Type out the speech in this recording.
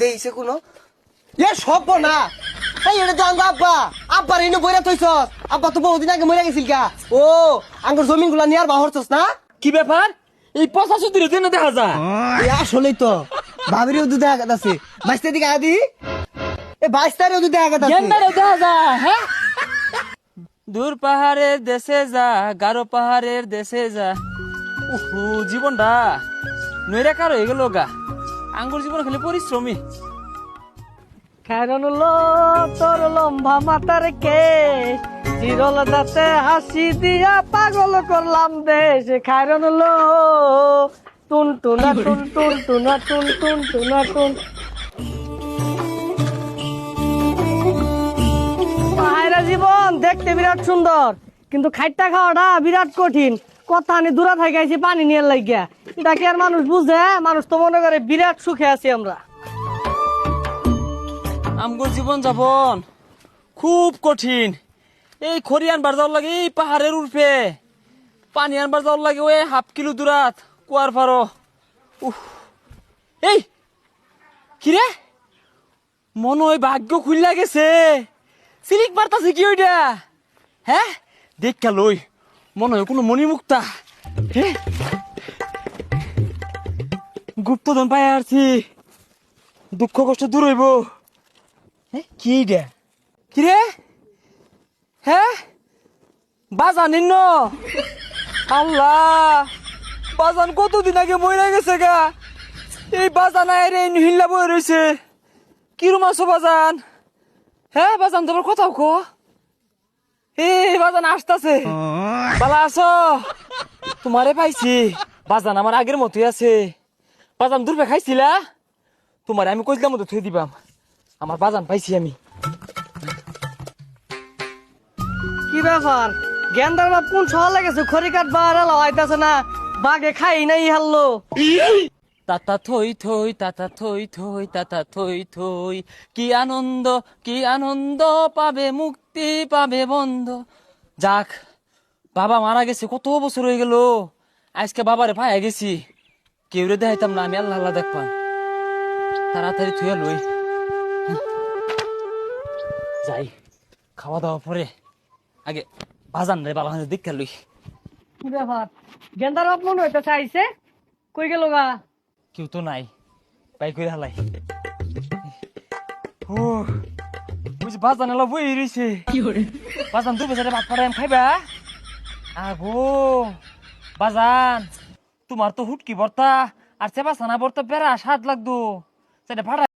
দেইছে কোনো? এ সব না এই এটা তো আঙ্গ আব্বা। আব্বার এনে বইরা থইছ। আব্বা তো বহুদিন আগে মরে গেছিল গা। ও আঙ্গুর জমিনগুলা নিয়ার বাহরছস না? কি ব্যাপার? এই পঁচাশি দিনে দিনে দেখা যায়? এ আসলেই তো। ভাবির উদু দেখা গেছে বাইশটা দিকে আদি এ বাইশটার উদু দেখা গেছে গেন্দারে দেখা যায় হ্যাঁ? দূর পাহাড়ের দেশে যা গারো পাহাড়ের দেশে যা। উহু জীবনটা নইরা কার হয়ে গেল গা। আঙ্গুর জীবন খালি পরিশ্রমী হলো তোর লম্বা মাতার কে চিরল দাতে হাসি দিয়া পাগল করলাম দেশ। কারণ হলো টুন টুনা টুন টুন টুনা টুন। টুন টুনা টুন জীবন দেখতে বিরাট সুন্দর কিন্তু খাইটা খাওয়াটা বিরাট কঠিন। কথা আনি দূরা থেকে আইছি, পানি নিয়ে লাগিয়া। এটা কি আর মানুষ বুঝে? মানুষ তো মনে করে বিরাট সুখে আছি আমরা। আমগো জীবন যাপন খুব কঠিন। এই খড়ি আনবার যাওয়ার লাগে এই পাহাড়ের উর্ফে। পানি আনবার যাওয়ার লাগে ওই হাফ কিলো দূরাত, কুয়ার পারো উফ। এই! কিরে মনে হয় ভাগ্য খুললা গেছে। সিলিক বার্তাছে কি ওইটা? হ্যাঁ? দেখ লই। মনে হয় কোনো মণিমুক্তা। হ্যাঁ গুপ্তধন পাই আসছি দুঃখ কষ্ট দূর হইব। হ্যাঁ কি এইটা কি রে? হ্যাঁ বাজান নিন্ন? আল্লাহ! বাজান কতদিন আগে মরে গেছে গা? এই বাজান আয় রে হিল্লা বয়ে রয়েছে কিরম আছো বাজান? হ্যাঁ বাজান, তোমার কোথাও কো এই বাজান আসতাছে। বালা আছো তোমারে পাইছি। বাজান আমার আগের মতোই আছে। বাজান দূরবে খাইছিলা? তোমারে আমি কইছিলাম মতো থুই দিবাম। আমার বাজান পাইছি আমি। কি ব্যাপার? গেন্দার বাপ কোন শহর গেছে? খড়ি কাঠ বার আইতাছে না। বাগে খাই নাই হারলো তাতা থই থই, তাতা থই থই, তাতা থই থই। কি আনন্দ কি আনন্দ পাবে, মুক্তি পাবে বন্ধ। যাক, বাবা মারা গেছে, কত বছর হয়ে গেল। আজকে বাবারে পায়ে গেছি। কেউ রে দেখাইতাম না, আমি আল্লাহ আল্লাহ দেখবাম তাড়াতাড়ি থুয়ে লই। যাই, খাওয়া দাওয়া পরে আগে বাজান রে বাবা দীক্ষা লই। ব্যাপার? গেন্দার বাপ মনে চাইছে কই গেল গা? কেউ তো নাই। বাই করে হালাই। ও বুঝি বাজান এলা বই রইছে। বাজান তুই বেচারে ভাত পাড়ায় খাইবা? আগো বাজান তোমার তো হুটকি বর্তা আর চেপা সানা ভর্তা বেড়া স্বাদ লাগতো সেটা ভাড়া